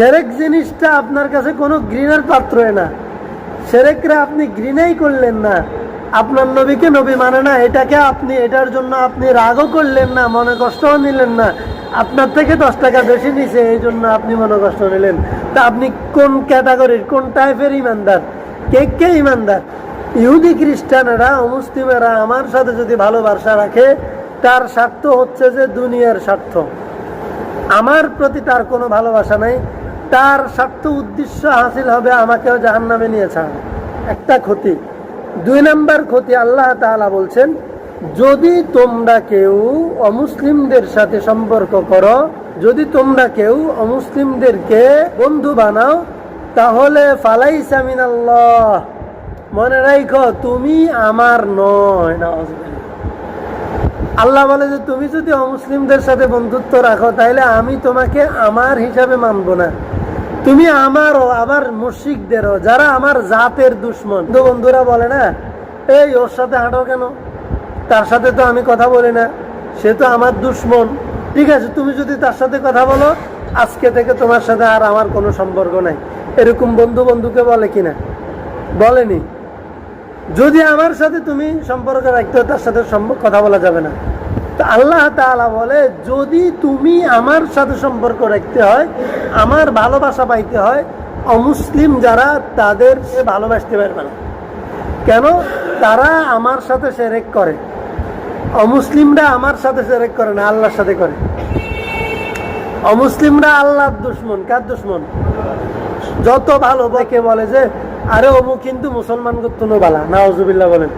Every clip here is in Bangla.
সেরেক জিনিসটা আপনার কাছে কোনো ঘৃণার পাত্র না। সেরেকরা আপনি ঘৃণাই করলেন না। আপনার নবীকে নবী মানে না, এটাকে আপনি, এটার জন্য আপনি রাগও করলেন না, মনে কষ্টও নিলেন না। আপনার থেকে দশ টাকা বেশি নিছে, এই জন্য আপনি মনে কষ্ট নিলেন। তা আপনি কোন ক্যাটাগরির, কোন টাইপের ইমানদার? কে কে ইমানদার? ইহুদি খ্রিস্টানেরা অমুসলিমেরা আমার সাথে যদি ভালোবাসা রাখে, তার স্বার্থ হচ্ছে যে দুনিয়ার স্বার্থ। আমার প্রতি তার কোনো ভালোবাসা নাই তার স্বার্থ উদ্দেশ্য হাসিল হবে, আমাকেও জাহান নামে নিয়ে ছাড়া একটা ক্ষতি। দুই নম্বর ক্ষতি আল্লাহ তাআলা বলছেন, যদি তোমরা কেউ অমুসলিমদের সাথে সম্পর্ক করো, যদি তোমরা কেউ অমুসলিমদেরকে বন্ধু বানাও, তাহলে ফালাই সামিন আল্লাহ মনে রাখো তুমি আমার নয়। না আল্লাহ বলে যে, তুমি যদি অমুসলিমদের সাথে বন্ধুত্ব রাখো তাহলে আমি তোমাকে আমার হিসাবে মানব না। তুমি আমারও আবার মুশিকদেরও যারা আমার জাতের দুশ্মন। বন্ধুরা বলে না, এই ওর সাথে হাঁটো কেন? তার সাথে তো আমি কথা বলি না। সে তো আমার দুশ্মন। ঠিক আছে, তুমি যদি তার সাথে কথা বলো, আজকে থেকে তোমার সাথে আর আমার কোনো সম্পর্ক নাই। এরকম বন্ধু বন্ধুকে বলে কিনা? বলেনি। যদি আমার সাথে তুমি সম্পর্ক রাখতে তার সাথে কথা বলা যাবে না। আল্লাহ তাআলা বলে, যদি তুমি আমার সাথে সম্পর্ক রাখতে হয়, আমার ভালোবাসা পাইতে হয়, অমুসলিম যারা, তাদের ভালোবাসতে পারবে না। কেন? তারা আমার সাথে সেরেক করে। অমুসলিমরা আমার সাথে সেরেক করে না, আল্লাহর সাথে করে। অমুসলিমরা আল্লাহর দুশ্মন, কার দুশ্মন? যত ভালো কে বলে যে, আরে অমুক কিন্তু মুসলমান করতো বালা, নাওজুবিল্লাহ বলেন।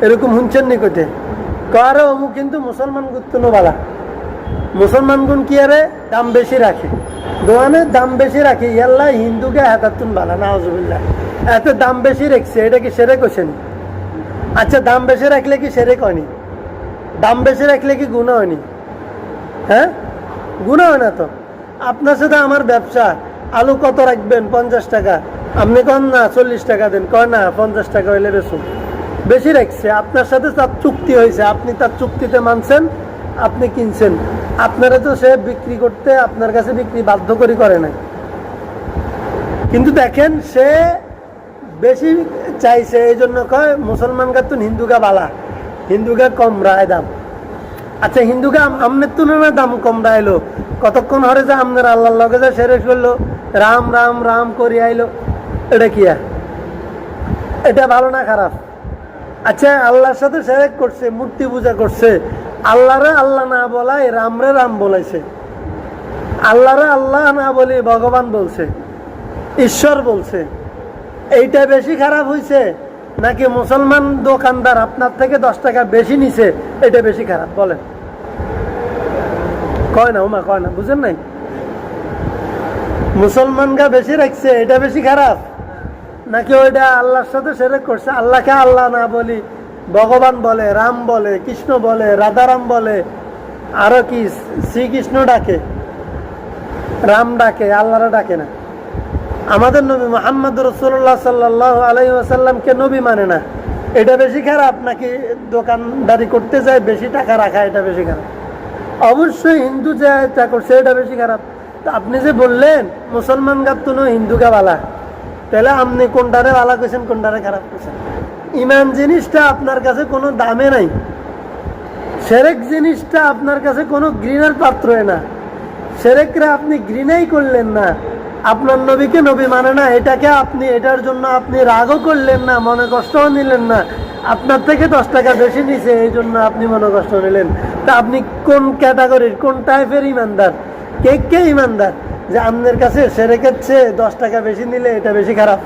এরকম শুনছেন নি কোথে আরে অমুক কিন্তু মুসলমান করতো বালা মুসলমান গুণ কি আরে? দাম বেশি রাখে। দোকানে দাম বেশি রাখে। ইয়াল্লা হিন্দুকে হাতাতুন বালা নাওজুবিল্লাহ এত দাম বেশি রেখছে, এটা কি সেরে কোছেন আচ্ছা দাম বেশি রাখলে কি সেরে হয়নি দাম বেশি রাখলে কি গুণা হয়নি হ্যাঁ? গুণা হয় না তো। আপনার সাথে আমার ব্যবসা, আলু কত রাখবেন? পঞ্চাশ টাকা। আপনি কন না, চল্লিশ টাকা দেন। কয় না, পঞ্চাশ টাকা হইলে বেশুন বেশি রাখছে। আপনার সাথে তার চুক্তি হয়েছে। আপনি তার চুক্তিতে মানছেন, আপনি কিনছেন। আপনারা তো সে বিক্রি করতে আপনার কাছে বিক্রি বাধ্য করে করে নাই। কিন্তু দেখেন, সে বেশি চাইছে, এই জন্য কয়, মুসলমান কাতুন হিন্দুকা বালা। হিন্দুকা কম রায় দাম। আচ্ছা হিন্দুকে আম- আমনের তুলনায় দাম কম রাইলো কতক্ষণ হরে যে আমনের আল্লাহর লগে যে সেরে করল, রাম রাম রাম করি আইলো। এটা কি আর? এটা ভালো না খারাপ? আচ্ছা আল্লাহর সাথে সেরেক করছে, মূর্তি পূজা করছে। আল্লাহরে আল্লাহ না বলাই রামরে রাম বলাইছে। আল্লাহরে আল্লাহ না বলে ভগবান বলছে, ঈশ্বর বলছে। এইটা বেশি খারাপ হয়েছে নাকি মুসলমান দোকানদার আপনার থেকে দশ টাকা বেশি নিছে, এটা বেশি খারাপ, বলেন। কয় না, উমা, কয় না, বুঝেন নাই? মুসলমানরা বেশি রাখছে, এটা বেশি খারাপ। নাকি ওইটা আল্লাহর সাথে সেরে করছে? আল্লাহকে আল্লাহ না বলি, ভগবান বলে, রাম বলে, কৃষ্ণ বলে, রাধারাম বলে, আরও কি শ্রীকৃষ্ণ ডাকে? রাম ডাকে, আল্লাহরা ডাকে না। আমাদের নবী মোহাম্মদ রসুল্লাহ সাল্লাহ আলাই আসাল্লামকে নবী মানে না। এটা বেশি খারাপ নাকি দোকানদারি করতে যায়, বেশি টাকা রাখা এটা বেশি খারাপ? অবশ্যই হিন্দু যে তা করছে, এটা বেশি খারাপ। তা আপনি যে বললেন, মুসলমান গাত্ত হিন্দুকে বালা। তাহলে আপনি কোনটারে বালা করছেন কোনটারে খারাপ করছেন ইমান জিনিসটা আপনার কাছে কোনো দামে নাই। সেরেক জিনিসটা আপনার কাছে কোনো ঘৃণার পাত্র না। সেরেকরা আপনি ঘৃণাই করলেন না। আপনার নবীকে নবী মানে না, এটাকে আপনি, এটার জন্য আপনি রাগও করলেন না, মনে কষ্টও নিলেন না। আপনার থেকে দশ টাকা বেশি নিছে, এই জন্য আপনি মনে কষ্ট নিলেন। তা আপনি কোন ক্যাটাগরির কোন টাইপের ইমানদার? কে কে ইমানদার? যে আপনার কাছে সেরে চেয়ে দশ টাকা বেশি নিলে এটা বেশি খারাপ।